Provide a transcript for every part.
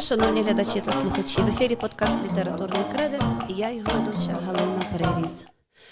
Шановні глядачі та слухачі. В ефірі подкаст Літературний креденс і я його ведуча Галина Переріз.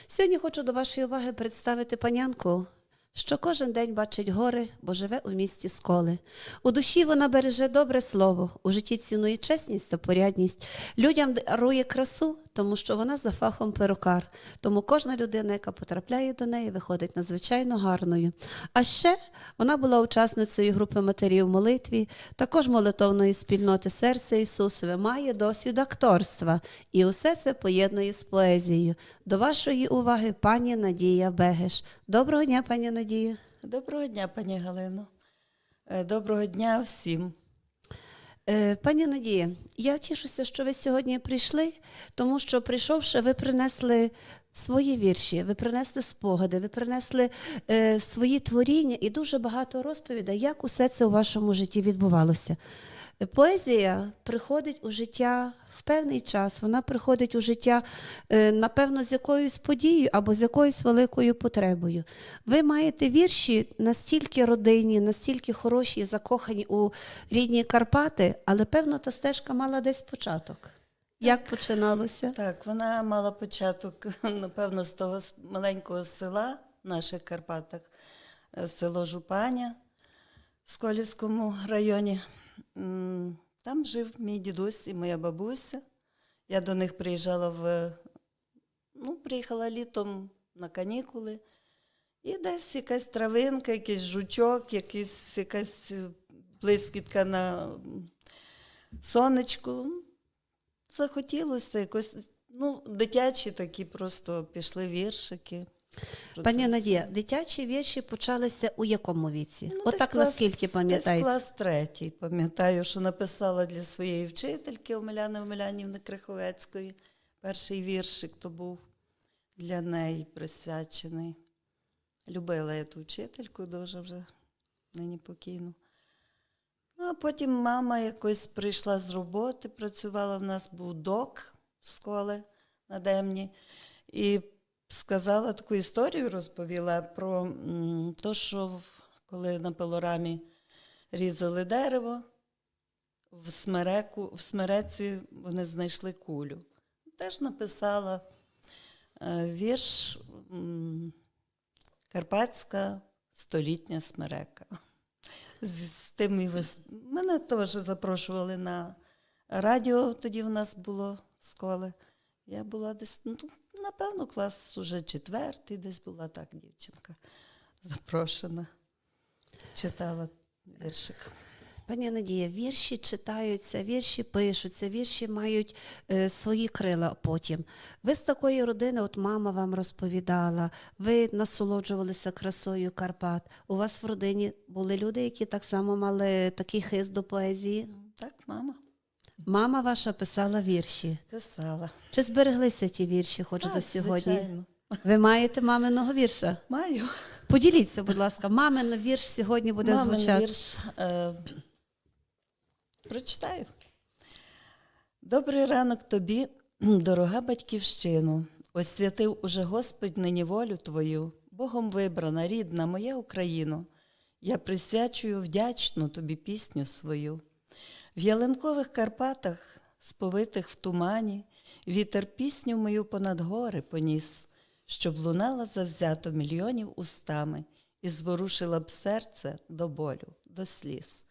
Сьогодні хочу до вашої уваги представити панянку, що кожен день бачить гори, бо живе у місті Сколи. У душі вона береже добре слово, у житті цінує чесність та порядність. Людям дарує красу, тому що вона за фахом перукар. Тому кожна людина, яка потрапляє до неї, виходить надзвичайно гарною. А ще вона була учасницею групи матерів молитві, також молитовної спільноти серця Ісусове, має досвід акторства і усе це поєднує з поезією. До вашої уваги пані Надія Бегеш. Доброго дня, пані Надія. Доброго дня, пані Галино. Е, Доброго дня всім. Е, Пані Надія, я тішуся, що ви сьогодні прийшли, тому що прийшовши, ви принесли свої вірші, ви принесли спогади, ви принесли е, свої творіння і дуже багато розповідей, як усе це у вашому житті відбувалося. Поезія приходить у життя в певний час, вона приходить у життя, е, напевно, з якоюсь подією або з якоюсь великою потребою. Ви маєте вірші настільки родинні, настільки хороші і закохані у рідні Карпати, але певно та стежка мала десь початок. Як починалося? Так, вона мала початок, напевно, з того маленького села в наших Карпатах, е, село Жупаня в Сколівському районі. Там жив мій дідусь і моя бабуся. Я до них приїжджала в ну, приїхала літом на канікули. І десь якась травинка, якийсь жучок, якийсь, якась е, блискітка на сонечку. Захотілося якось, ну, дитячі такі просто пішли віршики. Пані Надія, дитячі вірші почалися у якому віці? Ну, Отак клас- наскільки Десь пам'ятаєте? клас третій, пам'ятаю, що написала для своєї вчительки Омеляни Омелянівни Криховецької. Перший віршик то був для неї присвячений. Любила я ту вчительку дуже вже нині покійну. Ну, а потім мама якось прийшла з роботи, працювала в нас був док в школи на Демні. І сказала таку історію, розповіла про те, що коли на пилорамі різали дерево, в, смереку, в смереці вони знайшли кулю. Теж написала е, вірш Карпатська столітня смерека. З, з тим і вис... Мене теж запрошували на радіо, тоді в нас було з школи. Я була десь, ну, напевно, клас уже четвертий, десь була так дівчинка запрошена. Читала віршик. Пані Надія, вірші читаються, вірші пишуться, вірші мають е, свої крила потім. Ви з такої родини, от мама вам розповідала, ви насолоджувалися красою Карпат. У вас в родині були люди, які так само мали такий хист до поезії. Так, мама Мама ваша писала вірші. писала. Чи збереглися ті вірші, хоч Так, до сьогодні? звичайно. Ви маєте маминого вірша? Маю. Поділіться, будь ласка, мамин вірш сьогодні буде Мамин звучати. вірш. Е, прочитаю. Добрий ранок тобі, дорога батьківщину. Освятив уже Господь нині волю твою, Богом вибрана, рідна моя Україно. Я присвячую вдячну тобі пісню свою. В ялинкових Карпатах, сповитих в тумані, вітер пісню мою понад гори поніс, щоб лунала завзято мільйонів устами і зворушила б серце до болю, до сліз.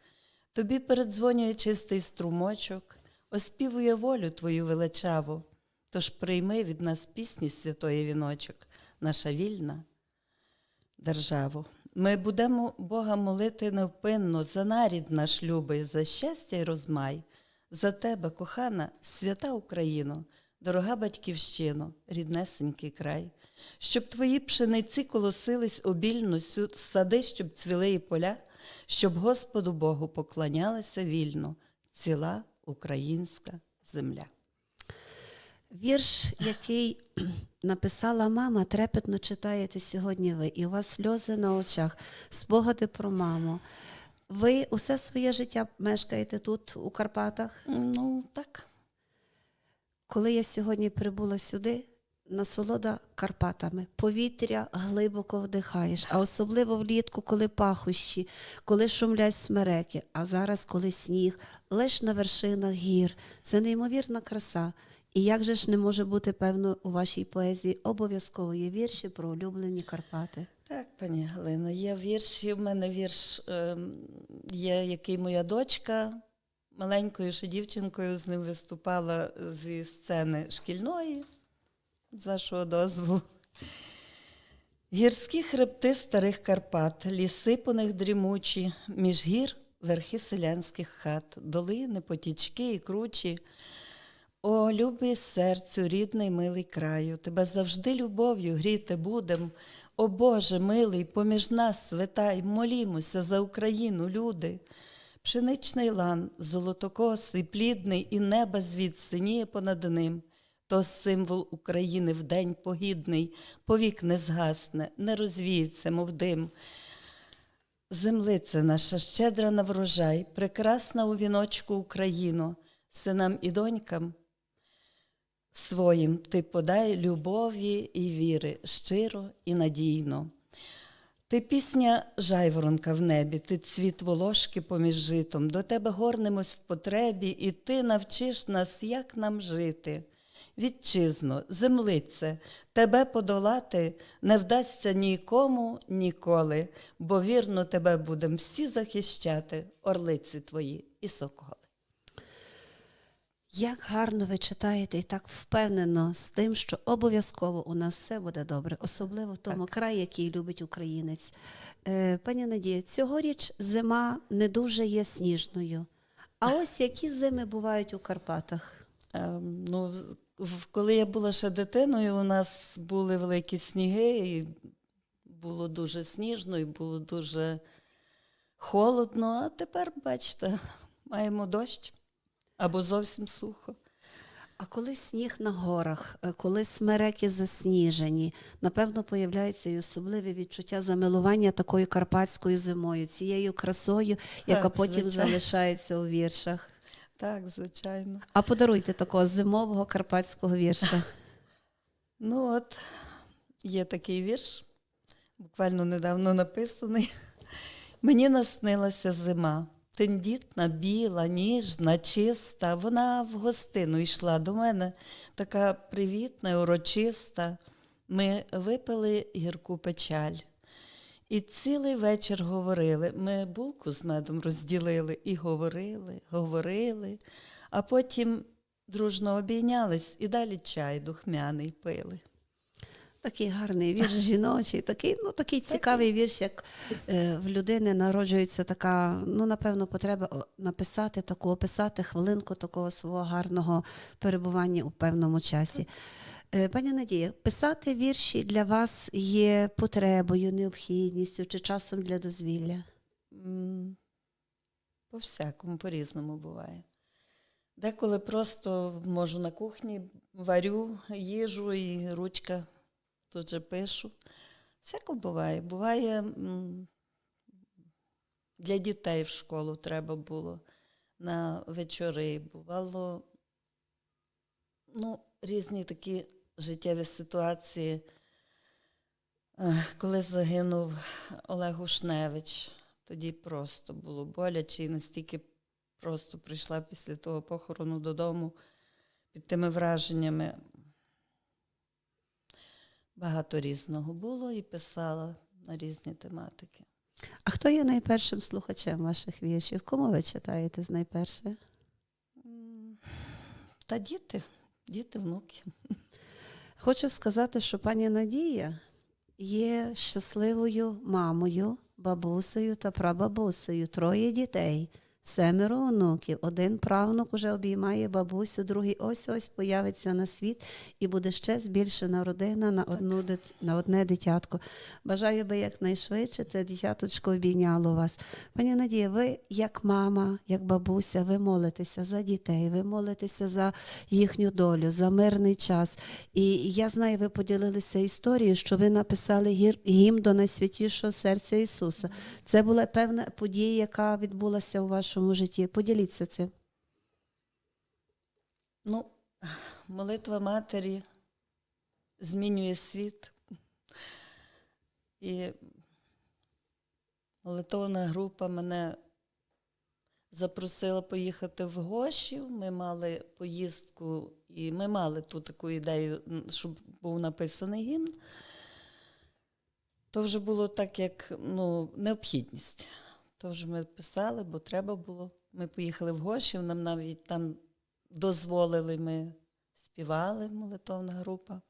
Тобі передзвонює чистий струмочок, оспівує волю твою величаву, тож прийми від нас пісні святої віночок, наша вільна державу. Ми будемо Бога молити невпинно за нарід наш любий, за щастя й розмай, за тебе, кохана, свята Україно, дорога батьківщино, ріднесенький край, щоб твої пшениці колосились обільно, сади, щоб цвіли і поля, щоб Господу Богу поклонялися вільно, ціла українська земля. Вірш, який написала мама, трепетно читаєте сьогодні ви, і у вас сльози на очах, спогади про маму. Ви усе своє життя мешкаєте тут, у Карпатах. Ну, так. Коли я сьогодні прибула сюди, насолода Карпатами, повітря глибоко вдихаєш, а особливо влітку, коли пахощі, коли шумлять смереки, а зараз, коли сніг, лиш на вершинах гір. Це неймовірна краса. І як же ж не може бути, певно, у вашій поезії обов'язково є вірші про улюблені Карпати? Так, пані Галина, є вірші. У мене вірш ем, є, який моя дочка маленькою ще дівчинкою з ним виступала зі сцени шкільної, з вашого дозволу. Гірські хребти старих Карпат, ліси по них дрімучі, між гір верхи селянських хат, долини, потічки і кручі. О, любий серцю, рідний, милий краю, тебе завжди любов'ю гріти будем. О Боже, милий, поміж нас святай, молімося за Україну, люди. Пшеничний лан, золотокосий, плідний, і неба звід синіє понад ним. То символ України в день погідний, повік не згасне, не розвіється, мов дим. Землиця наша щедра на врожай, прекрасна у віночку Україно, синам і донькам своїм ти подай любові і віри щиро і надійно. Ти пісня жайворонка в небі, ти цвіт волошки поміж житом, до тебе горнемось в потребі, і ти навчиш нас, як нам жити. Вітчизно, землице, тебе подолати не вдасться нікому ніколи, бо вірно тебе будем всі захищати, орлиці твої і соколи. Як гарно ви читаєте і так впевнено з тим, що обов'язково у нас все буде добре, особливо в тому краї, який любить українець. Е, пані Надія, цьогоріч зима не дуже є сніжною. А ось які зими бувають у Карпатах? Ем, Ну, коли я була ще дитиною, у нас були великі сніги, і було дуже сніжно, і було дуже холодно. А тепер, бачите, маємо дощ або зовсім сухо. А коли сніг на горах, е, коли смереки засніжені, напевно, появляється і особливе відчуття замилування такою карпатською зимою, цією красою, яка Так, потім звичайно. залишається у віршах. Так, звичайно. А подаруйте такого зимового карпатського вірша. Ну от, є такий вірш, буквально недавно написаний. Мені наснилася зима. Тендітна, біла, ніжна, чиста. Вона в гостину йшла до мене, така привітна, урочиста. Ми випили гірку печаль. І цілий вечір говорили. Ми булку з медом розділили і говорили, говорили, а потім дружно обійнялись і далі чай духмяний пили. Такий гарний вірш жіночий, такий, ну, такий цікавий вірш, як е, в людини народжується така, ну, напевно, потреба написати таку, описати хвилинку такого свого гарного перебування у певному часі. Е, Пані Надія, писати вірші для вас є потребою, необхідністю чи часом для дозвілля? По-всякому, по-різному буває. Деколи просто можу на кухні варю їжу і ручка тут же пишу. Всяко буває. Буває для дітей в школу треба було на вечори. Бувало ну, різні такі життєві ситуації. Коли загинув Олег Ушневич, тоді просто було боляче і настільки просто прийшла після того похорону додому під тими враженнями. Багато різного було і писала на різні тематики. А хто є найпершим слухачем ваших віршів? Кому ви читаєте з найперше? Та діти, діти, внуки. Хочу сказати, що пані Надія є щасливою мамою, бабусею та прабабусею, троє дітей, семеро онуків. Один правнук уже обіймає бабусю, другий ось ось появиться на світ і буде ще збільшена родина на, одну, дит- на одне дитятко. Бажаю би якнайшвидше це дитяточко обійняло вас. Пані Надія, ви як мама, як бабуся, ви молитеся за дітей, ви молитеся за їхню долю, за мирний час. І я знаю, ви поділилися історією, що ви написали гір, гімн до найсвятішого серця Ісуса. Це була певна подія, яка відбулася у вашому житті. Поділіться цим. Ну, молитва матері змінює світ. І молитовна група мене запросила поїхати в Гошів. Ми мали поїздку, і ми мали ту таку ідею, щоб був написаний гімн. То вже було так, як ну, необхідність. То вже ми писали, бо треба було. Ми поїхали в Гошів, нам навіть там дозволили, ми співали, молитовна група.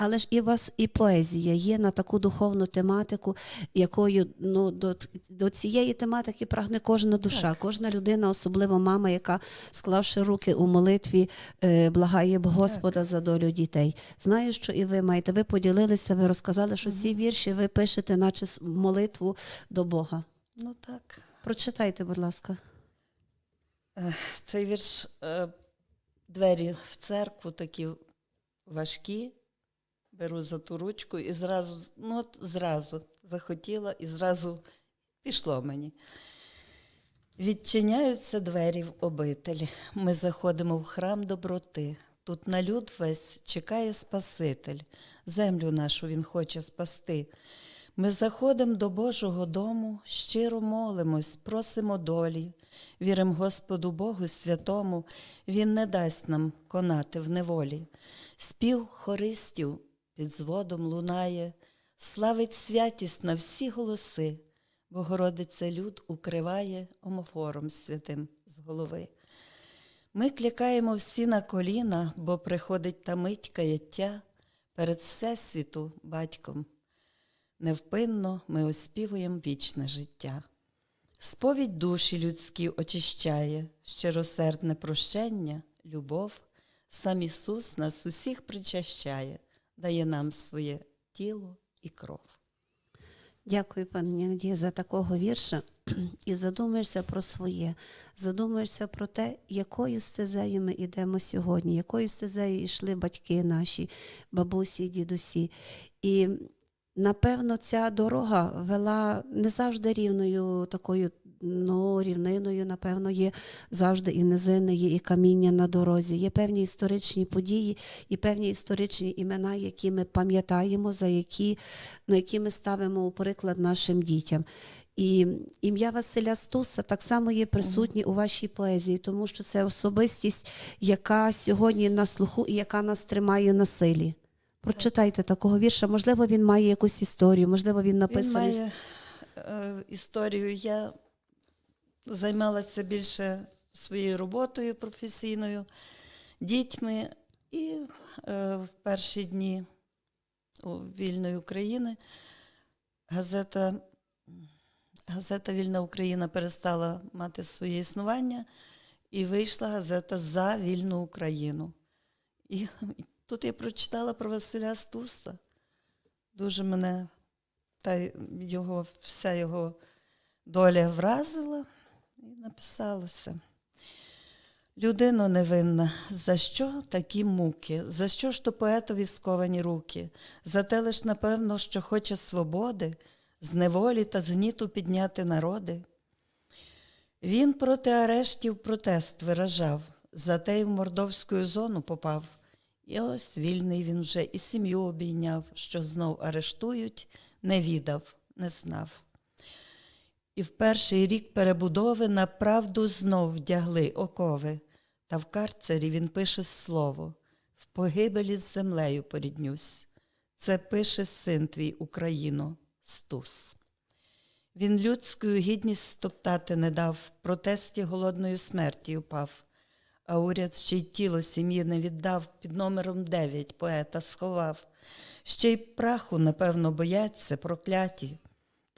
Але ж і у вас і поезія є на таку духовну тематику, якою ну, до, до цієї тематики прагне кожна душа, Так. кожна людина, особливо мама, яка, склавши руки у молитві, е, благає б Господа за долю дітей. Знаю, що і ви маєте. Ви поділилися, ви розказали, що ці вірші ви пишете, наче молитву до Бога. Ну так. Прочитайте, будь ласка. Цей вірш е, двері в церкву такі важкі. Беру за ту ручку і зразу, ну от зразу захотіла і зразу пішло мені. Відчиняються двері в обитель. Ми заходимо в храм доброти. Тут на люд весь чекає Спаситель. Землю нашу він хоче спасти. Ми заходимо до Божого дому, щиро молимось, просимо долі, віримо Господу Богу Святому, Він не дасть нам конати в неволі. Спів хористів під зводом лунає, славить святість на всі голоси, Богородиця люд укриває омофором святим з голови. Ми клікаємо всі на коліна, бо приходить та мить каяття перед Всесвіту батьком. Невпинно ми оспівуємо вічне життя. Сповідь душі людські очищає, щиросердне прощення, любов, сам Ісус нас усіх причащає, дає нам своє тіло і кров. Дякую, пані Надія, за такого вірша. І задумаєшся про своє, задумаєшся про те, якою стезею ми йдемо сьогодні, якою стезею йшли батьки наші, бабусі дідусі. І напевно, ця дорога вела не завжди рівною такою ну, рівниною, напевно, є завжди і низини, є і каміння на дорозі, є певні історичні події і певні історичні імена, які ми пам'ятаємо, за які, на які ми ставимо у приклад нашим дітям. І ім'я Василя Стуса так само є присутнє у вашій поезії, тому що це особистість, яка сьогодні на слуху і яка нас тримає на силі. Прочитайте такого вірша. Можливо, він має якусь історію, можливо, він Він написаний. має е, історію. Я займалася більше своєю роботою професійною, дітьми. І е, в перші дні у вільної України газета, газета Вільна Україна перестала мати своє існування, і вийшла газета за вільну Україну. І тут я прочитала про Василя Стуса. Дуже мене та його, вся його доля вразила і написалося. Людино невинна, за що такі муки? За що ж то поетові сковані руки? За те лиш, напевно, що хоче свободи, з неволі та з гніту підняти народи. Він проти арештів протест виражав, за те й в мордовську зону попав. І ось вільний він вже і сім'ю обійняв, що знов арештують, не відав, не знав. І в перший рік перебудови на правду знов вдягли окови, та в карцері він пише слово в погибелі з землею поріднюсь. Це пише син твій Україно, Стус. Він людською гідність стоптати не дав, в протесті голодною смерті упав. А уряд ще й тіло сім'ї не віддав, під номером 9 поета сховав. Ще й праху, напевно, бояться, прокляті.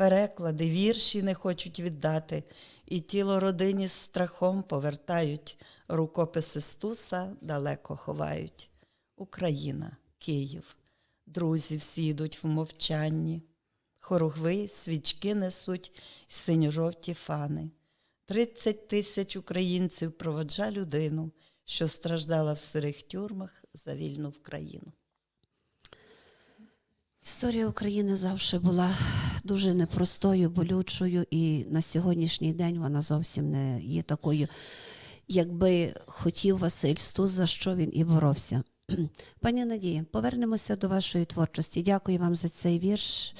Переклади, вірші не хочуть віддати, і тіло родині з страхом повертають, рукописи Стуса далеко ховають. Україна, Київ, друзі всі йдуть в мовчанні. Хоругви, свічки несуть, синьо-жовті фани. Тридцять тисяч українців проводжа людину, що страждала в сирих тюрмах за вільну Україну. Історія України завжди була дуже непростою, болючою, і на сьогоднішній день вона зовсім не є такою, якби хотів Василь Стус, за що він і боровся. Пані Надія, повернемося до вашої творчості. Дякую вам за цей вірш,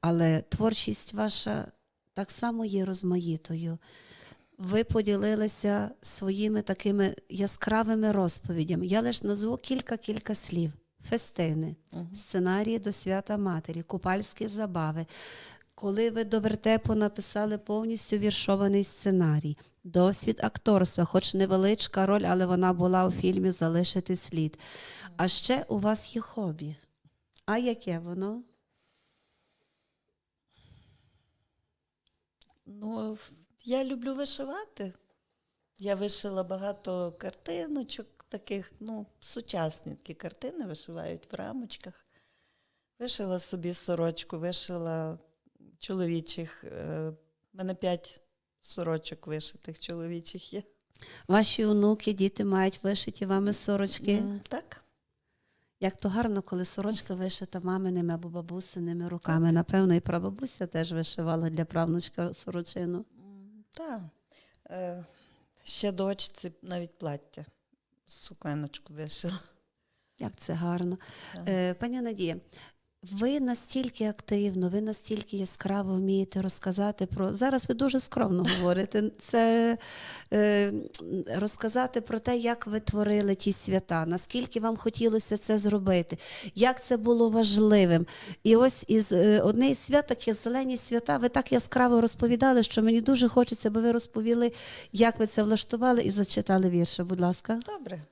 але творчість ваша так само є розмаїтою. Ви поділилися своїми такими яскравими розповідями. Я лише назву кілька-кілька слів: фестини, сценарії до свята Матері, купальські забави. Коли ви до вертепу написали повністю віршований сценарій, досвід акторства, хоч невеличка роль, але вона була у фільмі Залишити слід. А ще у вас є хобі. А яке воно? Ну, я люблю вишивати. Я вишила багато картиночок, таких, ну, сучасні такі картини вишивають в рамочках. Вишила собі сорочку, вишила чоловічих. У мене п'ять сорочок вишитих чоловічих є. Ваші онуки, діти мають вишиті вами сорочки. Так. Як то гарно, коли сорочка вишита маминими або бабусиними руками. Напевно, і прабабуся теж вишивала для правнучка сорочину. Так. Е, ще дочці навіть плаття. Сукеночку вишила. Як це гарно. Так. Е, пані Надія, ви настільки активно, ви настільки яскраво вмієте розказати про. Зараз ви дуже скромно говорите. Це е, розказати про те, як ви творили ті свята, наскільки вам хотілося це зробити, як це було важливим. І ось із е, одне із свят, таке зелені свята, ви так яскраво розповідали, що мені дуже хочеться, аби ви розповіли, як ви це влаштували і зачитали вірше. Будь ласка. Добре.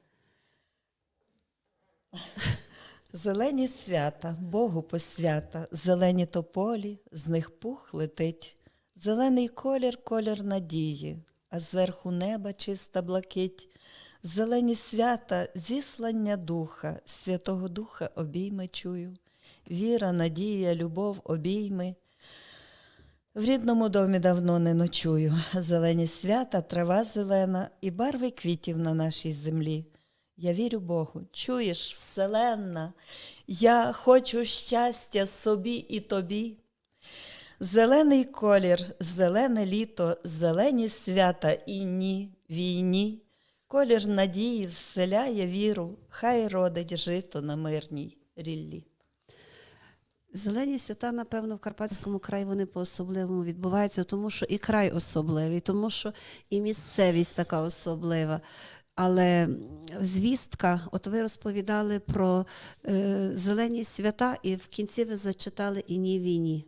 Зелені свята, Богу посвята, зелені тополі, з них пух летить. Зелений колір, колір надії, а зверху неба чиста блакить. Зелені свята, зіслання духа, Святого Духа обійми чую. Віра, надія, любов, обійми. В рідному домі давно не ночую. Зелені свята, трава зелена і барви квітів на нашій землі. Я вірю Богу, чуєш, вселенна, я хочу щастя собі і тобі. Зелений колір, зелене літо, зелені свята і ні війні. Колір надії вселяє віру, хай родить жито на мирній ріллі. Зелені свята, напевно, в Карпатському краї вони по-особливому відбуваються, тому що і край особливий, тому що і місцевість така особлива. Але звістка, от ви розповідали про е, зелені свята, і в кінці ви зачитали і ні війні.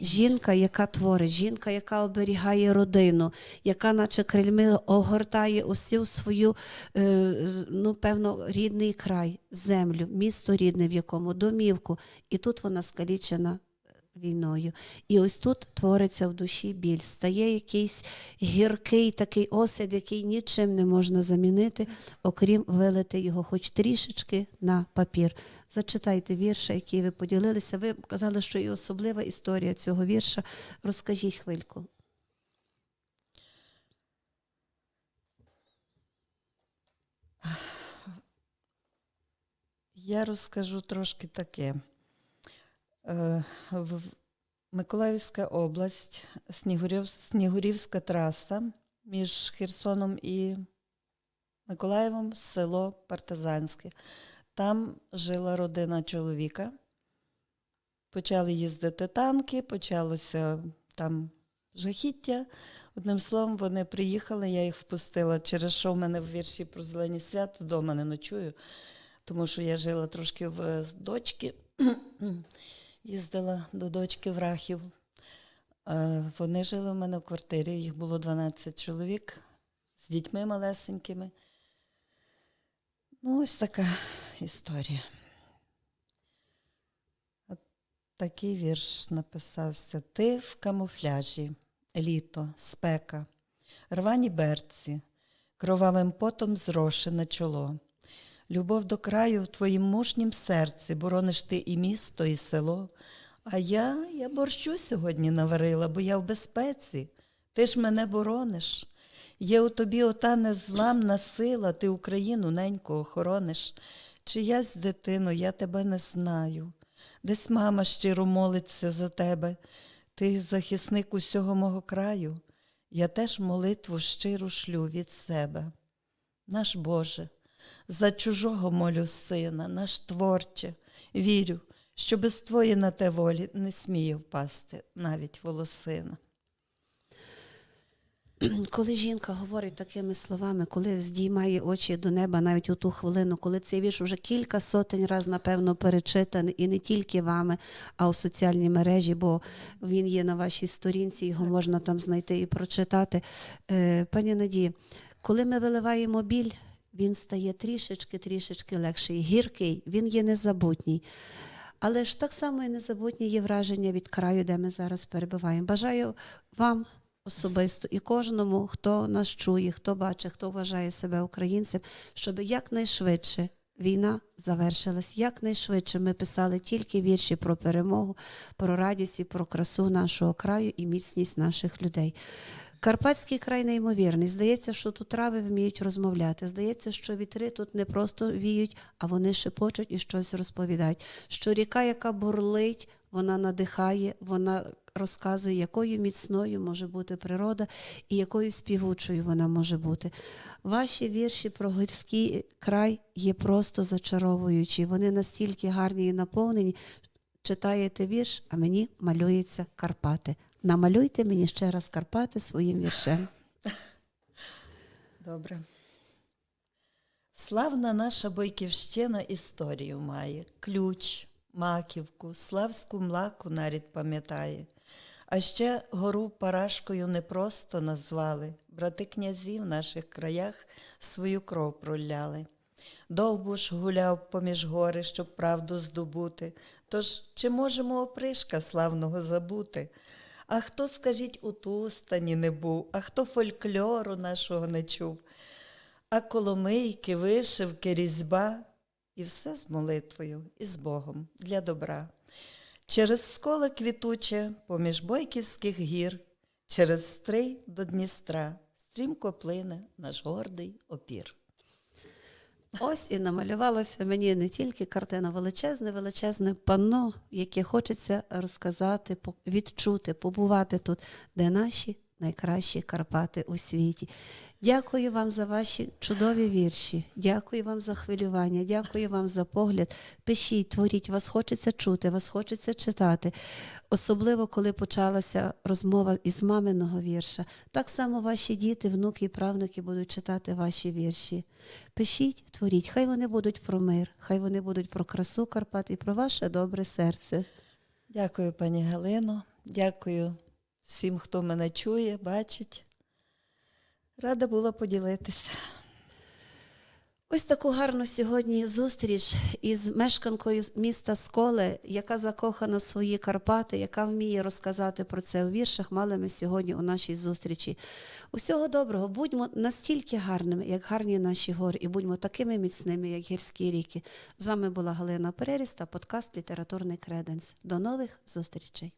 Жінка, яка творить, жінка, яка оберігає родину, яка, наче крильми, огортає усю свою, е, ну, певно, рідний край, землю, місто рідне, в якому домівку. І тут вона скалічена війною. І ось тут твориться в душі біль. Стає якийсь гіркий такий осад, який нічим не можна замінити, окрім вилити його хоч трішечки на папір. Зачитайте вірша, який ви поділилися. Ви казали, що і особлива історія цього вірша. Розкажіть хвильку. Я розкажу трошки таке. Е, в- Миколаївська область, Снігурів, Снігурівська траса між Херсоном і Миколаєвом, село Партизанське. Там жила родина чоловіка. Почали їздити танки, почалося там жахіття. Одним словом, вони приїхали, я їх впустила, через що в мене в вірші про зелені свята вдома не ночую тому що я жила трошки в дочки, їздила до дочки в Рахів. Е, Вони жили в мене в квартирі, їх було 12 чоловік з дітьми малесенькими. Ну, ось така історія. От такий вірш написався. Ти в камуфляжі, літо, спека, рвані берці, кровавим потом зрошене чоло. Любов до краю в твоїм мужнім серці, борониш ти і місто, і село. А я, я борщу сьогодні наварила, бо я в безпеці. Ти ж мене борониш. Є у тобі ота незламна сила, ти Україну неньку охорониш. Чиясь дитино, я тебе не знаю. Десь мама щиро молиться за тебе. Ти захисник усього мого краю. Я теж молитву щиру шлю від себе. Наш Боже, за чужого молю сина, наш творче, вірю, що без твої на те волі не сміє впасти навіть волосина. Коли жінка говорить такими словами, коли здіймає очі до неба навіть у ту хвилину, коли цей вірш вже кілька сотень разів, напевно, перечитаний, і не тільки вами, а у соціальній мережі, бо він є на вашій сторінці, його можна там знайти і прочитати. Е, Пані Надії, коли ми виливаємо біль, він стає трішечки, трішечки легший. Гіркий, він є незабутній. Але ж так само і незабутні є враження від краю, де ми зараз перебуваємо. Бажаю вам особисто і кожному, хто нас чує, хто бачить, хто вважає себе українцем, щоб якнайшвидше війна завершилась. Якнайшвидше ми писали тільки вірші про перемогу, про радість і про красу нашого краю і міцність наших людей. Карпатський край неймовірний. Здається, що тут трави вміють розмовляти. Здається, що вітри тут не просто віють, а вони шепочуть і щось розповідають. Що ріка, яка бурлить, вона надихає, вона розказує, якою міцною може бути природа і якою співучою вона може бути. Ваші вірші про гірський край є просто зачаровуючі. Вони настільки гарні і наповнені. Читаєте вірш, а мені малюються Карпати. Намалюйте мені ще раз Карпати своїм віршем. Добре. Славна наша Бойківщина історію має. Ключ, маківку, славську млаку навіть пам'ятає. А ще гору Парашкою не просто назвали. Брати князі в наших краях свою кров проляли. Довбуш гуляв поміж гори, щоб правду здобути. Тож чи можемо опришка славного забути? А хто, скажіть, у Тустані не був, а хто фольклору нашого не чув? А коломийки, вишивки, різьба і все з молитвою і з Богом для добра. Через сколе квітуче, поміж бойківських гір, через стрий до Дністра, стрімко плине наш гордий опір. Ось і намалювалося мені не тільки картина, величезне, величезне панно, яке хочеться розказати, відчути, побувати тут, де наші найкращі Карпати у світі. Дякую вам за ваші чудові вірші. Дякую вам за хвилювання, дякую вам за погляд. Пишіть, творіть, вас хочеться чути, вас хочеться читати. Особливо, коли почалася розмова із маминого вірша. Так само ваші діти, внуки і правнуки будуть читати ваші вірші. Пишіть, творіть, хай вони будуть про мир, хай вони будуть про красу Карпат і про ваше добре серце. Дякую, пані Галино. Дякую всім, хто мене чує, бачить. Рада була поділитися. Ось таку гарну сьогодні зустріч із мешканкою міста Сколе, яка закохана в свої Карпати, яка вміє розказати про це у віршах, мали ми сьогодні у нашій зустрічі. Усього доброго, будьмо настільки гарними, як гарні наші гори, і будьмо такими міцними, як гірські ріки. З вами була Галина Переріс та подкаст Літературний креденс. До нових зустрічей.